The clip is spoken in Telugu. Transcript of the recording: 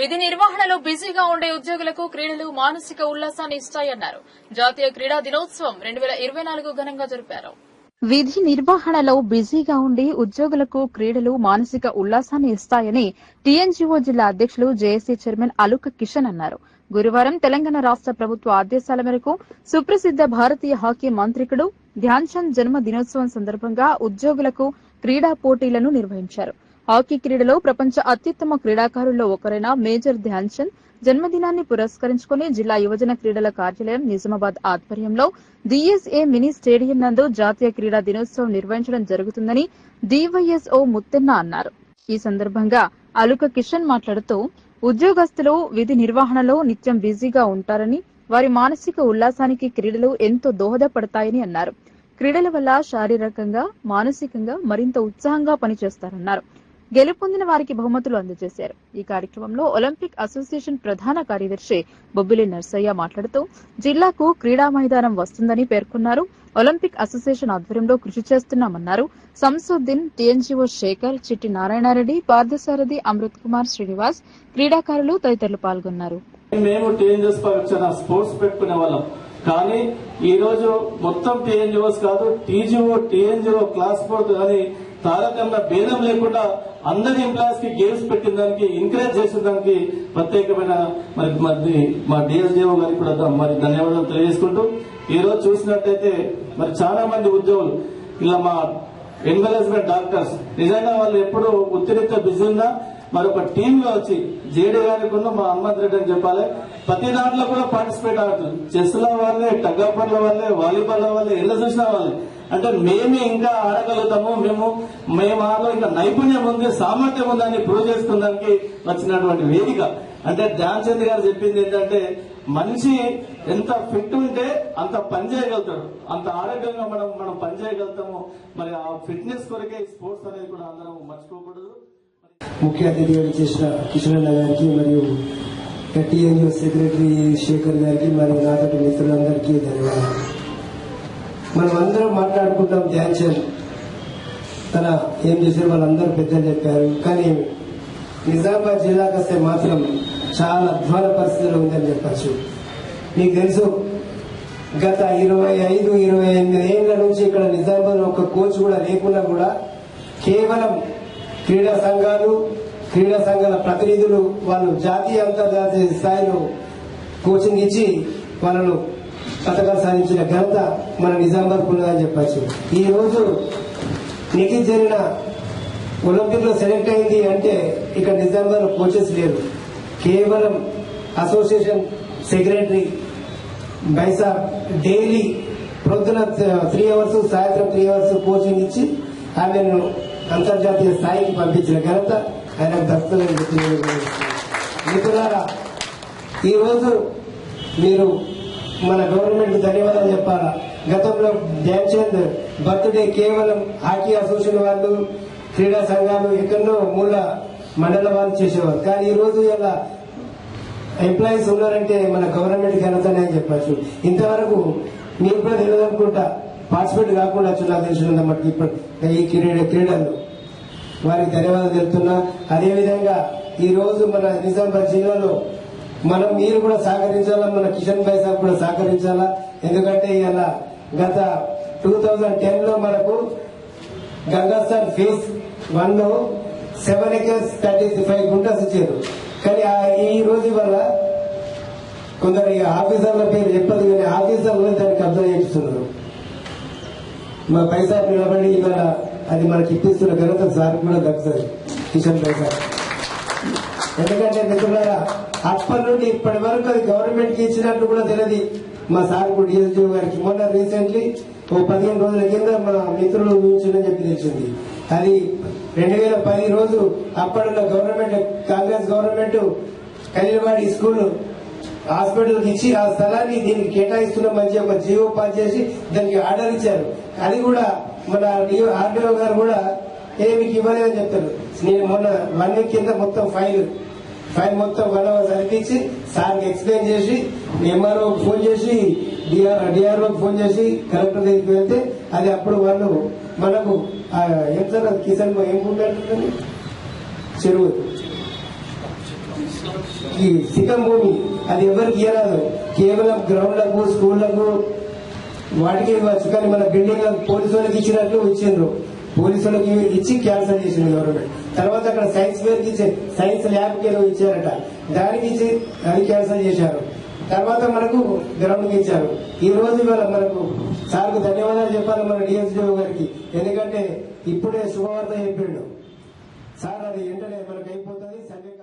విధి నిర్వహణలో బిజీగా ఉండే ఉద్యోగులకు క్రీడలు మానసిక ఉల్లాసాన్ని ఇస్తాయన్నారు. జాతీయ క్రీడా దినోత్సవం రెండు వేల ఇరవై నాలుగు ఘనంగా జరిపారు. విధి నిర్వహణలో బిజీగా ఉండి ఉద్యోగులకు క్రీడలు మానసిక ఉల్లాసాన్ని ఇస్తాయని టీఎన్జీఓ జిల్లా అధ్యక్షులు జేఏసీ చైర్మన్ అలుక కిషన్ అన్నారు. గురువారం తెలంగాణ రాష్ట ప్రభుత్వ ఆదేశాల మేరకు సుప్రసిద్ద భారతీయ హాకీ మంత్రికుడు ధ్యాన్ చంద్ జన్మ దినోత్సవం సందర్భంగా ఉద్యోగులకు క్రీడా పోటీలను నిర్వహించారు. హాకీ క్రీడలో ప్రపంచ అత్యుత్తమ క్రీడాకారుల్లో ఒకరైన మేజర్ ధ్యాన్ చంద్ జన్మదినాన్ని పురస్కరించుకుని జిల్లా యువజన క్రీడల కార్యాలయం నిజామాబాద్ ఆధ్వర్యంలో డిఎస్ఏ మినీ స్టేడియం నందు జాతీయ క్రీడా దినోత్సవం నిర్వహించడం జరుగుతుందని డివైఎస్ఓ ముత్తెన్న అన్నారు. ఈ సందర్భంగా అలుక కిషన్ మాట్లాడుతూ ఉద్యోగస్తులు విధి నిర్వహణలో నిత్యం బిజీగా ఉంటారని వారి మానసిక ఉల్లాసానికి క్రీడలు ఎంతో దోహదపడతాయని అన్నారు. క్రీడల వల్ల శారీరకంగా మానసికంగా మరింత ఉత్సాహంగా పనిచేస్తారన్నారు. గెలుపొందిన వారికి బహుమతులు అందజేశారు. ఈ కార్యక్రమంలో ఒలింపిక్ అసోసియేషన్ ప్రధాన కార్యదర్శి బొబ్బిలి నర్సయ్య మాట్లాడుతూ జిల్లాకు క్రీడా మైదానం వస్తుందని పేర్కొన్నారు. ఒలింపిక్ అసోసియేషన్ ఆధ్వర్యంలో కృషి చేస్తున్నామన్నారు. సంసుద్దీన్ టీఎన్జీఓ శేఖర్ చిట్టి నారాయణారెడ్డి పార్థసారథి అమృత్ కుమార్ శ్రీనివాస్ క్రీడాకారులు తదితరులు పాల్గొన్నారు. మేము టీఎన్జిఓస్ స్పోర్ట్స్ పెట్టుకునే వాళ్ళం. కానీ ఈ రోజు మొత్తం టీఎన్జిఓస్ కాదు టీజీఓ టీఎన్జిఓ క్లాస్ ఫోర్త్ కానీ తారతమ్య భేదం లేకుండా అందరి ఎంప్లాయీస్కి గేమ్స్ పెట్టిన దానికి ఎంకరేజ్ చేసిన దానికి ప్రత్యేకమైన మరి మరి మా డిఎస్డిఓ గారికి కూడా మరి ధన్యవాదాలు తెలియజేసుకుంటూ ఈ రోజు చూసినట్టయితే మరి చాలా మంది ఉద్యోగులు ఇలా మా ఎన్వెలస్మెంట్ డాక్టర్స్ నిజంగా వాళ్ళు ఎప్పుడు ఉత్తిరిక్త బిజీ ఉన్నా మరి ఒక టీమ్లో వచ్చి జేడీ గారికి ఉన్న మా హనుమంత్ రెడ్డి అని చెప్పాలి ప్రతి దాంట్లో కూడా పార్టిసిపేట్ ఆడుతుంది చెస్లో వాళ్ళే టగ్గాపర్ల వాళ్ళే వాలీబాల్ వాళ్ళే ఎల్ల చూసిన వాళ్ళే. అంటే మేమే ఇంకా ఆడగలుగుతాము. మేము మేము ఆలో ఇంకా నైపుణ్యం ఉంది సామర్థ్యం ఉందని ప్రూవ్ చేసుకుందానికి వచ్చినటువంటి వేదిక. అంటే ధ్యాన్ చంద్ గారు చెప్పింది ఏంటంటే మనిషి ఎంత ఫిట్ ఉంటే అంత పని చేయగలుగుతాడు. అంత ఆరోగ్యంగా మనం మనం పని చేయగలుగుతాము. మరి ఆ ఫిట్నెస్ కొరకే స్పోర్ట్స్ అనేది కూడా అందరం మర్చిపోకూడదు. ముఖ్య అతిథిగా చేసిన కిషన్ అన్న గారికి మరియు టీఎన్యూ సెక్రటరీ శేఖర్ గారికి మరియు నాతోటి మిత్రులందరికీ ధన్యవాదాలు. మనం అందరం మాట్లాడుకుంటాం ధ్యాన్ తన ఏం చేశారు వాళ్ళందరూ పెద్దలు చెప్పారు. కానీ నిజామాబాద్ జిల్లాకు వస్తే మాత్రం చాలా అధ్వాన పరిస్థితిలో ఉందని చెప్పచ్చు. మీకు తెలుసు గత ఇరవై ఐదు ఇరవై ఎనిమిది ఏళ్ళ నుంచి ఇక్కడ నిజామాబాద్ ఒక కోచ్ కూడా లేకుండా కూడా కేవలం క్రీడా సంఘాలు క్రీడా సంఘాల ప్రతినిధులు వాళ్ళు జాతీయ అంతర్జాతీయ స్థాయిలో కోచింగ్ ఇచ్చి వాళ్ళను పథకాలు సాధించిన ఘనత మన నిజామాబాద్ ఉన్నదని చెప్పచ్చు. ఈ రోజు నిఖిల్ జరిగిన ఒలింపిక్లో సెలెక్ట్ అయింది అంటే ఇక్కడ నిజామాబాద్ కోచెస్ లేరు. కేవలం అసోసియేషన్ సెక్రటరీ బైసా డైలీ ప్రొద్దున త్రీ అవర్స్ సాయంత్రం త్రీ అవర్స్ కోచింగ్ ఇచ్చి ఆమెను అంతర్జాతీయ స్థాయికి పంపించిన ఘనత ఆయన దక్కుతుందని మిత్రులారా ఈ రోజు మీరు మన గవర్నమెంట్ ధన్యవాదాలు చెప్పాలా? గతంలో ధ్యాన్ చంద్ బర్త్డే కేవలం హాకీ అసోసియేషన్ వాళ్ళు క్రీడా సంఘాలు ఎక్కడో మూల మండల వాళ్ళు చేసేవారు. కానీ ఈ రోజు ఇలా ఎంప్లాయీస్ ఉన్నారంటే మన గవర్నమెంట్ ఘనతనే అని చెప్పచ్చు? ఇంతవరకు మీకు కూడా తెలియదు అనుకుంటా. పార్టిసిపేట్ కాకుండా వచ్చి నాకు తెలిసినంత మటుకు ఇప్పుడు ఈ క్రీడ క్రీడలు. వారికి ధన్యవాదాలు తెలుపుతున్నా. అదేవిధంగా ఈ రోజు మన నిజామాబాద్ జిల్లాలో మనం మీరు కూడా సహకరించాలా? మన కిషన్ భాయ్ సాబ్ కూడా సహకరించాలా? ఎందుకంటే ఇలా గత టూ థౌజండ్ టెన్లో మనకు గంగాస్థాన్ ఫేజ్ వన్లో సెవెన్ ఎకర్స్ థర్టీ ఫైవ్ గుంటాస్ ఇచ్చారు. కానీ ఈ రోజు వల్ల కొందరు ఇక ఆఫీసర్ల పేరు చెప్పదు కానీ ఆఫీసర్లు దాన్ని కబ్జా చేస్తున్నారు. మా పైసా నిలబడి ఇవాళ అది మనకి ఇప్పిస్తున్న ఘనత సార్ కూడా దక్కుతుంది కిషన్ పైసా ఎందుకంటే మిత్రులారా అప్పటి నుండి ఇప్పటి వరకు అది గవర్నమెంట్కి ఇచ్చినట్టు కూడా తెలియదు. మా సార్ కూడా డిఎస్డీ గారికి మొన్న రీసెంట్లీ ఓ పదిహేను రోజుల కింద మా మిత్రులు ఊహించిందని చెప్పి తెలిసింది. అది రెండు వేల పది రోజు అప్పట్లో గవర్నమెంట్ కాంగ్రెస్ గవర్నమెంట్ కలిలవాడి స్కూల్ హాస్పిటల్ ఇచ్చి ఆ స్థలాన్ని దీనికి కేటాయిస్తున్న మంచి ఒక జీవో పాస్ చేసి దానికి ఆర్డర్ ఇచ్చారు. అది కూడా మన ఆర్డీఓ గారు కూడా ఏ ఇవ్వలేదని చెప్తారు. నేను మొన్న వన్ వీక్ కింద మొత్తం ఫైల్ ఫైల్ మొత్తం గొడవ సరిపించి చదివించి సార్కి ఎక్స్ప్లెయిన్ చేసి ఎంఆర్ఓ ఫోన్ చేసి డిఆర్ డిఆర్ఓ ఫోన్ చేసి కలెక్టర్ దగ్గరికి వెళ్తే అది అప్పుడు వాళ్ళు మనకు ఆ, ఏం సార్ అది కిసాన్ ఏం కుంటుంది చెరువు. ఈ సికం భూమి అది ఎవరికి ఇవ్వరాదు కేవలం గ్రౌండ్లకు స్కూళ్ళకు వాటికి ఇవ్వచ్చు కానీ మన బిల్డింగ్ పోలీసు వాళ్ళకి ఇచ్చినట్లు ఇచ్చిండ్రు పోలీసులకు ఇచ్చి క్యాన్సిల్ చేసింది గవర్నమెంట్ తర్వాత అక్కడ సైన్స్ ఫేర్కి సైన్స్ ల్యాబ్కి ఏదో ఇచ్చారట. దానికి ఇచ్చి అది క్యాన్సల్ చేశారు. తర్వాత మనకు గ్రౌండ్కి ఇచ్చారు. ఈ రోజు ఇవాళ మనకు సార్కు ధన్యవాదాలు చెప్పాలి మన డిఎస్డీ గారికి. ఎందుకంటే ఇప్పుడే శుభవార్త చెప్పిండు. సార్ అది వెంటనే మనకు అయిపోతుంది. సంజయ్